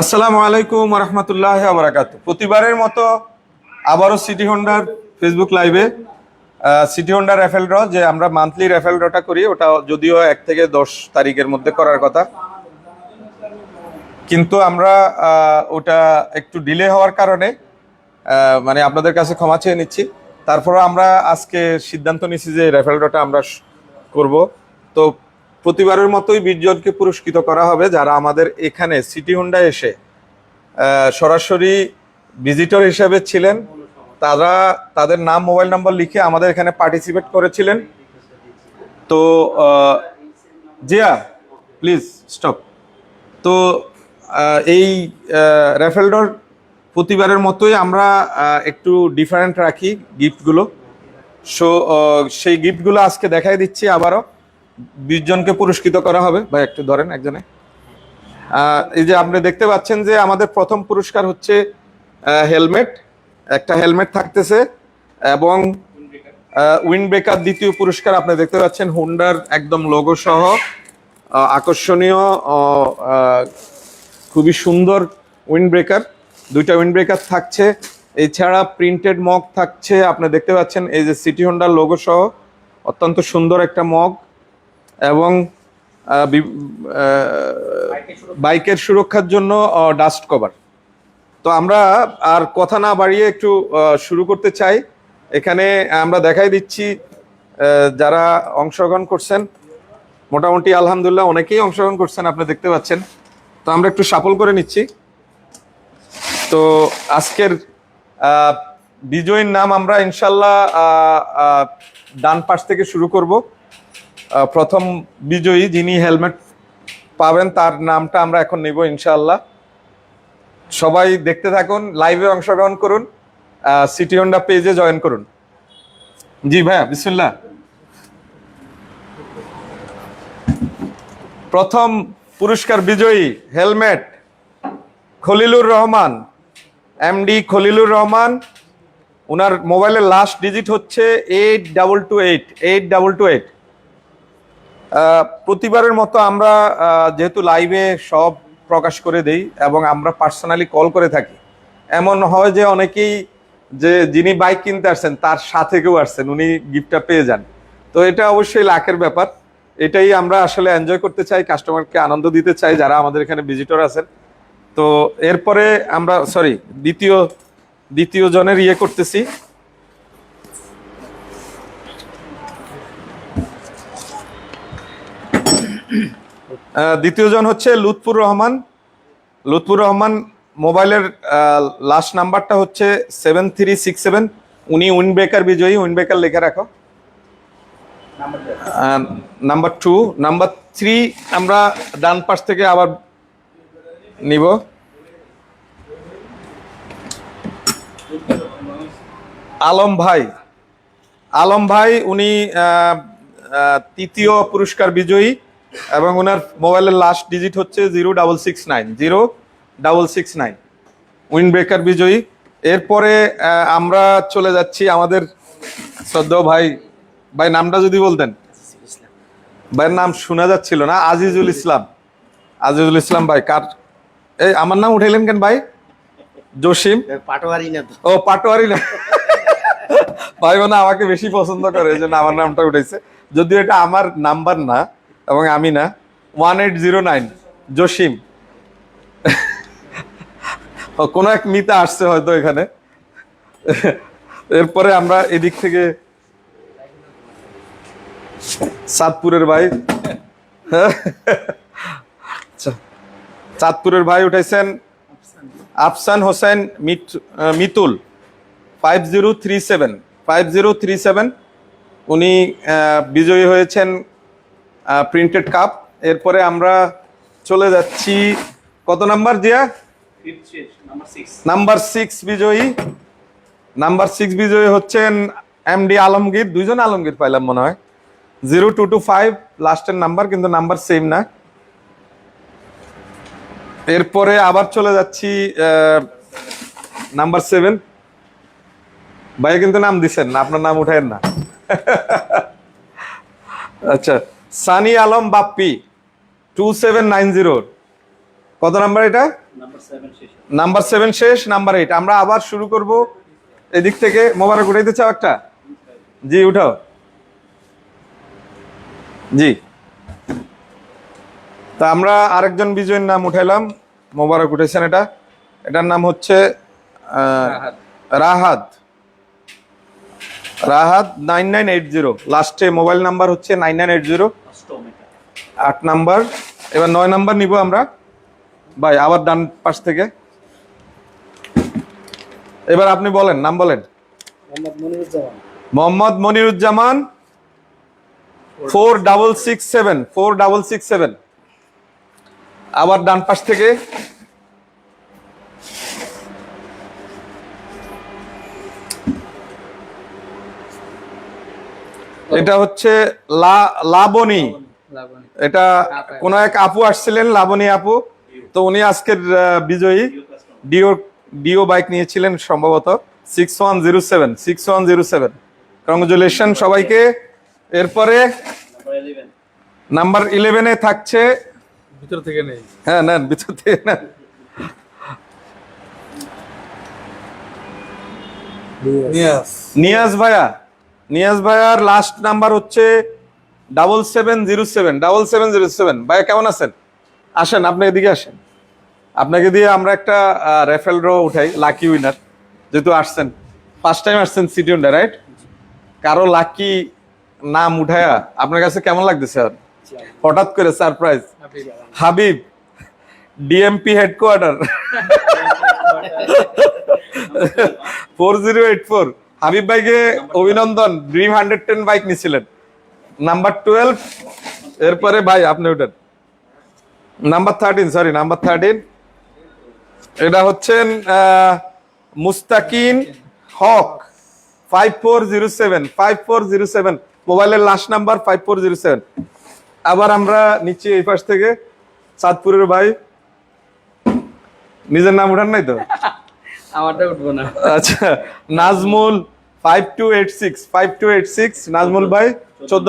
আসসালামু আলাইকুম রহমতুল্লাহ আবরাকাত প্রতিবারের মতো আবারও সিটি হোন্ডার ফেসবুক লাইভে সিটি হোন্ডা র্যাফেল ড্র যে আমরা মান্থলি র্যাফেল ড্রটা করি, ওটা যদিও এক থেকে দশ তারিখের মধ্যে করার কথা। কিন্তু আমরা ওটা একটু ডিলে হওয়ার কারণে মানে আপনাদের কাছে ক্ষমা চেয়ে নিচ্ছি। তারপরে আমরা আজকে সিদ্ধান্ত নিচ্ছি যে র্যাফেল ড্রটা আমরা করব। তো প্রতিবারের মতোই বিশ জনকে পুরস্কৃত করা হবে, যারা আমাদের এখানে সিটি হোন্ডা এসে সরাসরি ভিজিটর হিসেবে ছিলেন। তারা, তাদের নাম, মোবাইল নাম্বার লিখে আমাদের এখানে পার্টিসিপেট করেছিলেন। তো জিয়া, প্লিজ, স্টপ। তো এই র্যাফেলডর প্রতিবারের মতোই আমরা একটু ডিফারেন্ট রাখি গিফটগুলো। সো সেই গিফটগুলো আজকে দেখাই দিচ্ছি আবারও। বিশ জনকে পুরস্কৃত করা হবে। বা একটু ধরেন একজনে। এই যে আপনি দেখতে পাচ্ছেন যে আমাদের প্রথম পুরস্কার হচ্ছে হেলমেট। একটা হেলমেট থাকতেছে এবং উইন্ড ব্রেকার দ্বিতীয় পুরস্কার আপনি দেখতে পাচ্ছেন, হুন্ডার একদম লোগো সহ। আকর্ষণীয় খুবই সুন্দর উইন্ড ব্রেকার দুইটা উইন্ড ব্রেকার থাকছে। এছাড়া প্রিন্টেড মগ থাকছে, আপনি দেখতে পাচ্ছেন, এই যে সিটি হোন্ডার লোগো সহ। অত্যন্ত সুন্দর একটা মগ। এবং বাইকের সুরক্ষার জন্য ডাস্ট কভার তো আমরা আর কথা না বাড়িয়ে একটু শুরু করতে চাই। এখানে আমরা দেখাই দিচ্ছি যারা অংশগ্রহণ করছেন। মোটামুটি আলহামদুলিল্লাহ অনেকেই অংশগ্রহণ করছেন, আপনি দেখতে পাচ্ছেন। তো আমরা একটু সাফল করে নিচ্ছি। তো আজকের বিজয়ীর নাম আমরা ইনশাল্লাহ ডান পাশ থেকে শুরু করব। প্রথম বিজয়ী যিনি হেলমেট পাবেন, তার নামটা আমরা এখন নেব ইনশাল্লাহ সবাই দেখতে থাকুন, লাইভে অংশগ্রহণ করুন সিটি হোন্ডা পেজে জয়েন করুন। জি ভাইয়া, বিসমিল্লাহ। প্রথম পুরস্কার বিজয়ী হেলমেট খলিলুর রহমান এমডি খলিলুর রহমান। ওনার মোবাইলের লাস্ট ডিজিট হচ্ছে eight double two eight eight double two eight প্রতিবারের মতো আমরা যেহেতু লাইভে সব প্রকাশ করে দেই এবং আমরা পার্সোনালি কল করে থাকি, এমন হয় যে অনেকেই যে যিনি বাইক কিনতে আসছেন, তার সাথে কেউ আসছেন, উনি গিফটটা পেয়ে যান। তো এটা অবশ্যই লাখের ব্যাপার। এটাই আমরা আসলে এনজয় করতে চাই কাস্টমারকে আনন্দ দিতে চাই, যারা আমাদের এখানে ভিজিটর আছেন। তো এরপরে আমরা সরি দ্বিতীয় দ্বিতীয় জনের ইয়ে করতেছি। আহ, দ্বিতীয় জন হচ্ছে লুৎফুর রহমান। লুৎফুর রহমান মোবাইলের লাস্ট নাম্বারটা হচ্ছে সেভেন থ্রি সিক্স সেভেন উনি উইনব্রেকার বিজয়ী উইনব্রেকার লিখে রাখো। নাম্বার টু নাম্বার থ্রি আমরা ডান পাশ থেকে আবার নিব। আলম ভাই। আলম ভাই উনি তৃতীয় পুরস্কার বিজয়ী। এবং ওনার মোবাইলের লাস্ট ডিজিট হচ্ছে zero double six nine zero double six nine win breaker বিজয়ী। এরপরে আমরা চলে যাচ্ছি আমাদের শ্রদ্ধেয় ভাই। ভাই নামটা যদি বলতেন। ভাইয়ের নাম শোনা যাচ্ছিল না আজিজুল ইসলাম। আজিজুল ইসলাম ভাই কার? এই আমার নাম উঠাইলেন কেন ভাই? জসিম? পাটোয়ারি না ও পাটোয়ারি না। ভাই মানে আমাকে বেশি পছন্দ করে এই জন্য আমার নামটা উঠেছে যদিও এটা আমার নাম্বার না এবং আমি না one eight zero nine Jasim কোনো এক মিতা আসছে হয়তো এখানে। এরপরে আমরা এদিক থেকে চাঁদপুরের ভাই। আচ্ছা চাঁদপুরের ভাই উঠাইছেন Afsan Hossain মিত- Mitul five zero three seven five zero three seven উনি বিজয়ী হয়েছেন প্রিন্টেড কাপ এরপরে আমরা চলে যাচ্ছি। কত নাম্বার জিয়া? নাম্বার সিক্স বিজয়ী। নাম্বার সিক্স বিজয়ী হচ্ছেন এমডি আলমগীর। দুইজন আলমগীর পাইলাম মনে হয়। জিরো টু টু ফাইভ, লাস্টের নাম্বার, কিন্তু নাম্বার সেম না। এরপরে আবার চলে যাচ্ছি নাম্বার সেভেন ভাই কিন্তু নাম দিছেন আপনার নাম উঠায়েন না। আচ্ছা। Sunny Alam Bappi two seven nine zero কত নাম্বার এটা? নাম্বার সেভেন শেষ। নাম্বার এইট আমরা আবার শুরু করব এদিক থেকে। মোবারক উঠাইতে চাও একটা? জি উঠাও। জি। তা আমরা আরেকজন বিজয়ের নাম উঠাইলাম। মোবারক উঠেছেন এটা। এটার নাম হচ্ছে Rahat. Rahat nine nine eight zero. লাস্টে মোবাইল নাম্বার হচ্ছে নাইন নাইন এইট জিরো। আট নাম্বার। এবার নয় নাম্বার নিব আমরা। ভাই আবার ডান পাশ থেকে। এবার আপনি বলেন নাম বলেন। Mohammad Mohammad Moniruzzaman. Four double six seven four double six seven আবার ডান পাশ থেকে। এটা হচ্ছে লা লাবণী। এটা কোন এক আপু আসছিলেন লাবণী আপু। তো উনি আজকের বিজয়ী। ডিও ডিও বাইক নিয়েছিলেন সম্ভবত। Six one zero seven six one zero seven congratulation সবাইকে। এরপরে নাম্বার ইলেভেনে থাকছে। ভিতর থেকে নেই। হ্যাঁ নেন ভিতর থেকে নিয়াস নিয়াজ ভাইয়া। নিয়াজ ভাইয়ার লাস্ট নাম্বার হচ্ছে double seven zero seven double seven zero seven ভাইয়া, কেমন আছেন? আসেন, আপনি এদিকে আসেন। আপনাকে দিয়ে আমরা একটা রেফেল ড্র উঠাই লাকি উইনার যেহেতু আসছেন ফার্স্ট টাইম আসছেন সিটি হন্ডা রাইট কারও লাকি নাম উঠায়া, আপনার কাছে কেমন লাগতেছে আর? হঠাৎ করে surprise Habib DMP headquarter four zero eight four Habib ভাইকে অভিনন্দন ড্রিম হান্ড্রেড টেন বাইক নিছিলেন। নাম্বার টুয়েলভ এরপরে ভাই আপনি ওঠেন number thirteen sorry number thirteen এটা হচ্ছেন Mustakin Haque five four zero seven five four zero seven মোবাইলের last number five four zero seven আবার আমরা নিচ্ছি এই পাশ থেকে চাঁদপুরের ভাই। নিজের নাম উঠান নাই তো? আমারটা উঠবো না। আচ্ছা Nazmul five two eight six five two eight six Nazmul ভাই, চোদ্দ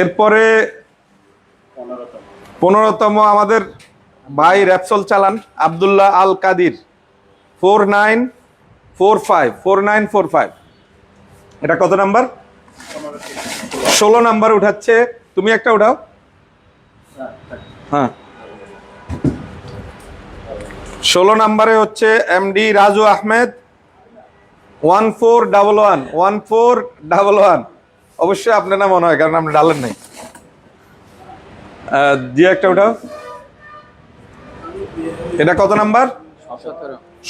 এরপরে পনেরোতম আমাদের ভাই র্যাপসল চালান, Abdullah Al Kadir. Four nine four five four nine four five এটা কত নাম্বার? ষোলো নাম্বার উঠাচ্ছে। তুমি একটা উঠাও। হ্যাঁ। ষোলো নাম্বারে হচ্ছে MD Raju Ahmed one four double one one four double one. অবশ্যই আপনার না মনে হয় কারণ আপনি ডালেন নাই। দিয়ে একটা উঠাও। এটা কত নাম্বার?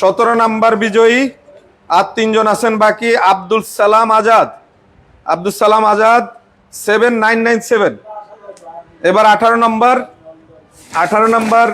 সতেরো। নাম্বার বিজয়ী। আর তিনজন আছেন বাকি Abdul Salam Azad. Abdul Salam Azad seven nine nine seven এবার আঠারো নম্বর আঠারো নম্বর।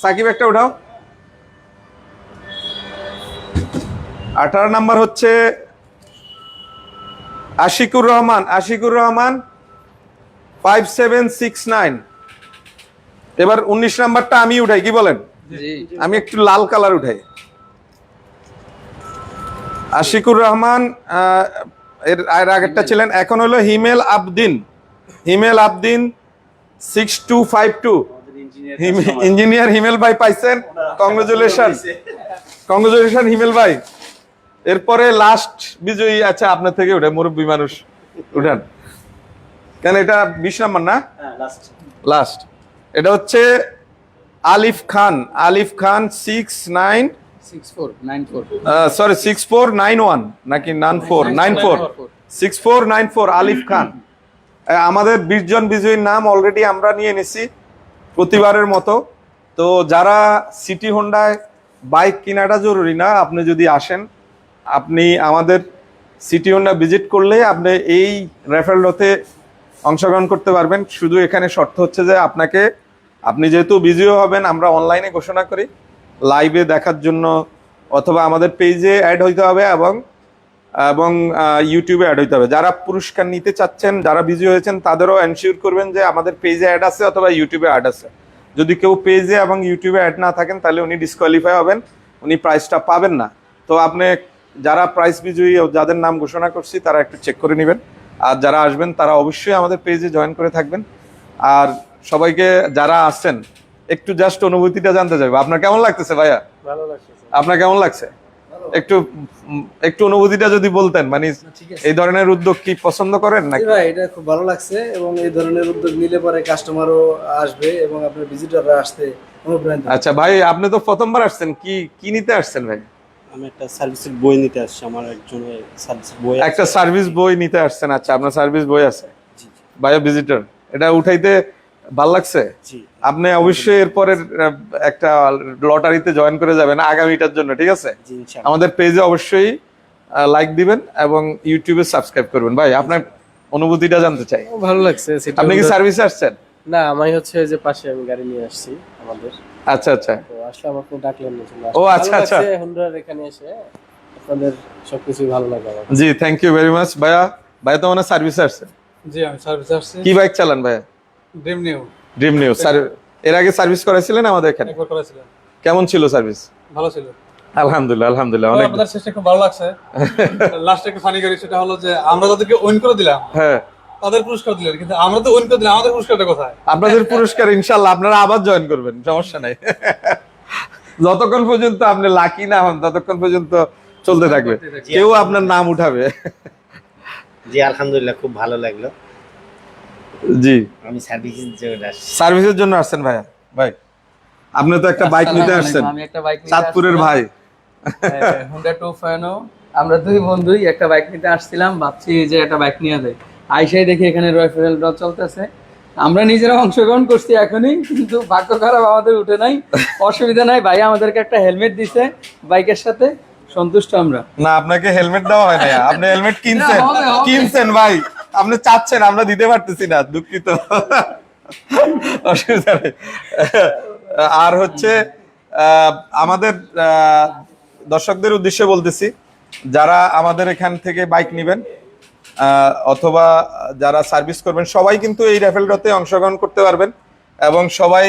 সাকিব একটা উঠাও। আঠারো নাম্বার হচ্ছে Ashikur Rahman. Ashikur Rahman five seven six nine এবার উনিশ নাম্বারটা আমি উঠাই কি বলেন? আমি একটু লাল কালার উঠাই। আশিকুর রহমান এর এর আগেরটা ছিলেন এখন হলো Himel Abdin. Himel Abdin six two five two. Engineer engineer Himel ভাই পাইছেন। কংগ্রেচুলেশন কংগ্রেচুলেশন হিমেল ভাই। এরপরে লাস্ট বিজয়ী আচ্ছা আপনার থেকে উঠে মুরব্বী মানুষ। উঠান। কেন এটা বিশ নাম্বার না? হ্যাঁ লাস্ট লাস্ট এটা হচ্ছে Alif Khan. Alif Khan six nine four sorry six four nine one নাকি nine four nine four six four nine four Alif Khan. আমাদের বিশজন বিজয়ীর নাম অলরেডি আমরা নিয়ে নিছি প্রতিবারের মতো। তো যারা সিটি হোন্ডায় বাইক কেনাটা জরুরি না, আপনি যদি আসেন, আপনি আমাদের সিটি হোন্ডা ভিজিট করলে আপনি এই রেফারেলতে অংশগ্রহণ করতে পারবেন। শুধু এখানে শর্ত হচ্ছে যে আপনাকে, আপনি যেহেতু বিজিও হবেন, আমরা অনলাইনে ঘোষণা করি লাইভে দেখার জন্য অথবা আমাদের পেজে অ্যাড হইতে হবে এবং এবং ইউটিউবে অ্যাড হইতে হবে। যারা পুরস্কার নিতে চাচ্ছেন যারা বিজি হয়েছেন তাদেরও এনশিওর করবেন যে আমাদের পেজে অ্যাড আছে অথবা ইউটিউবে অ্যাড আছে। যদি কেউ পেজে এবং ইউটিউবে অ্যাড না থাকেন তাহলে উনি ডিসকোয়ালিফাই হবেন উনি প্রাইসটা পাবেন না। তো আপনি যারা প্রাইস বিজয়ী যাদের নাম ঘোষণা করছি তারা একটু চেক করে নেবেন। আর যারা আসবেন তারা অবশ্যই আমাদের পেজে জয়েন করে থাকবেন। আর সবাইকে যারা আসছেন একটু জাস্ট অনুভূতিটা জানতে চাইব। আপনার কেমন লাগতেছে ভাইয়া? ভালো লাগছে আপনার কেমন লাগছে? একটু একটু অনুভূতিটা যদি বলতেন মানে ঠিক আছে। এই ধরনের উদ্যোগ কি পছন্দ করেন নাকি? ভাই এটা খুব ভালো লাগছে এবং এই ধরনের উদ্যোগ নিলে পরে কাস্টমারও আসবে এবং আপনার ভিজিটররা আসতে অনুপ্রাণিত আচ্ছা ভাই আপনি তো প্রথমবার আসছেন কি কি নিতে আসছেন ভাই? আমি একটা সার্ভিসের বই নিতে আসছি আমার একজন সার্ভিসের বই একটা সার্ভিস বই নিতে আসছেন আচ্ছা আপনার সার্ভিস বই আছে? জি বায়ো ভিজিটর এটা উঠাইতে ভালো লাগছে? জি। আপনি অবশ্যই এরপরের আহ, একটা লটারিতে জয়েন করে যাবেন আগামীটার জন্য ঠিক আছে? আমাদের পেজে অবশ্যই লাইক দিবেন এবং ইউটিউবে সাবস্ক্রাইব করবেন। ভাই আপনার অনুভূতিটা জানতে চাই। ভালো লাগছে আপনি কি সার্ভিসে আসছেন? না আমি হচ্ছে যে পাশে আমি গাড়ি নিয়ে আসছি আমাদের। আচ্ছা আচ্ছা। তো আসলাম আপনি ডাকলেন না ও, আচ্ছা, আচ্ছা। হুন্ডার এখানে এসে আপনাদের সবকিছুই ভালো লাগে জি থ্যাংক ইউ ভেরি মাচ ভাইয়া ভাইয়া তো মানে সার্ভিসে আসছে। জি আমি সার্ভিস আসছি। কি বাইক চালান ভাইয়া? ড্রিম নিউ ড্রিম নিউজ এর আগে সার্ভিস করেছিলেন আমাদের এখানে? একবার কেমন ছিল সার্ভিস ভালো ছিল। আলহামদুলিল্লাহ আলহামদুলিল্লাহ অনেক আপনাদের শেষে খুব ভালো লাগছে। লাস্টে একটা ফানি করি সেটা হলো যে আমরা উইন করে দিলাম হ্যাঁ। তাদের পুরস্কার দিলেন কিন্তু আমরা তো উইন করে দিলাম আমাদের পুরস্কারটা কোথায়? আপনাদের পুরস্কার ইনশাল্লাহ আপনারা আবার জয়েন করবেন সমস্যা নাই। যতক্ষণ পর্যন্ত আপনি লাকি না হন ততক্ষণ পর্যন্ত চলতে থাকবে। কেউ আপনার নাম উঠাবে। জি আলহামদুলিল্লাহ খুব ভালো লাগল। জি। আমি সার্ভিসের জন্য সার্ভিসের জন্য আসছেন ভাইয়া। ভাই আপনি তো একটা বাইক নিতে আসছেন। আমি একটা বাইক চাঁদপুরের ভাই। হুন্ডা টু ফাইনো আমরা দুই বন্ধুই একটা বাইক নিতে আসছিলাম ভাবছি যে একটা বাইক নিয়ে যাই। আইসাই দেখি এখানে রয়্যাল ড্র চলতেছে। আমরা নিজেরা অংশগ্রহণ করছি এখনই কিন্তু ভাগ্য খারাপ আমাদের উঠে নাই। অসুবিধা নাই ভাই আমাদেরকে একটা হেলমেট দিছে বাইকের সাথে। সন্তুষ্ট আমরা। না আপনাকে হেলমেট দেওয়া হয় না আপনি হেলমেট কিনছেন। কিনছেন ভাই। আপনি চাচ্ছেন, আমরা দিতে পারতেছি না, দুঃখিত। অসুবিধা আর হচ্ছে আমাদের দর্শকদের উদ্দেশ্যে বলতেছি, যারা আমাদের এখান থেকে বাইক নেবেন অথবা যারা সার্ভিস করবেন, সবাই কিন্তু এই র্যাফেল ড্রতে অংশগ্রহণ করতে পারবেন, এবং সবাই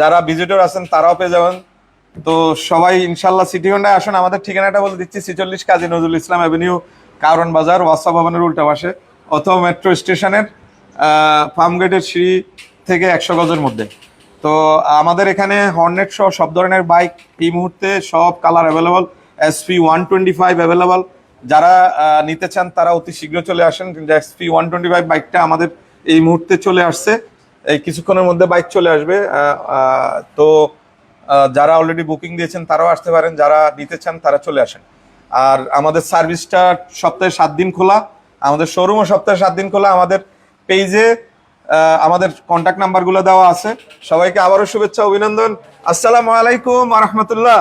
যারা ভিজিটর আছেন, তারাও পেয়ে যাবেন। তো সবাই ইনশাল্লাহ সিটি হন্ডায় আসুন। আমাদের ঠিকানাটা বলে দিচ্ছি, ছিচল্লিশ কাজী নজরুল ইসলাম অ্যাভিনিউ, কারণ বাজার, ওয়াসা ভবনের উল্টা পাশে। অথবা মেট্রো স্টেশনের ফার্ম গেটের সিঁড়ি থেকে একশো গজের মধ্যে। তো আমাদের এখানে হর্নেট সহ সব ধরনের বাইক এই মুহূর্তে সব colour available SP one twenty five available যারা নিতে চান তারা অতি শীঘ্র চলে আসেন। কিন্তু এসপি ওয়ান টোয়েন্টি ফাইভ বাইকটা আমাদের এই মুহূর্তে চলে আসছে। এই কিছুক্ষণের মধ্যে বাইক চলে আসবে। তো যারা অলরেডি বুকিং দিয়েছেন তারাও আসতে পারেন। যারা নিতে চান তারা চলে আসেন। আর আমাদের সার্ভিসটা সপ্তাহে সাত দিন খোলা। আমাদের শোরুমও সপ্তাহে সাত দিন খোলা, আমাদের পেজে আমাদের কন্ট্যাক্ট নাম্বারগুলো দেওয়া আছে। সবাইকে আবারও শুভেচ্ছা, অভিনন্দন। আসসালামু আলাইকুম রহমতুল্লাহ।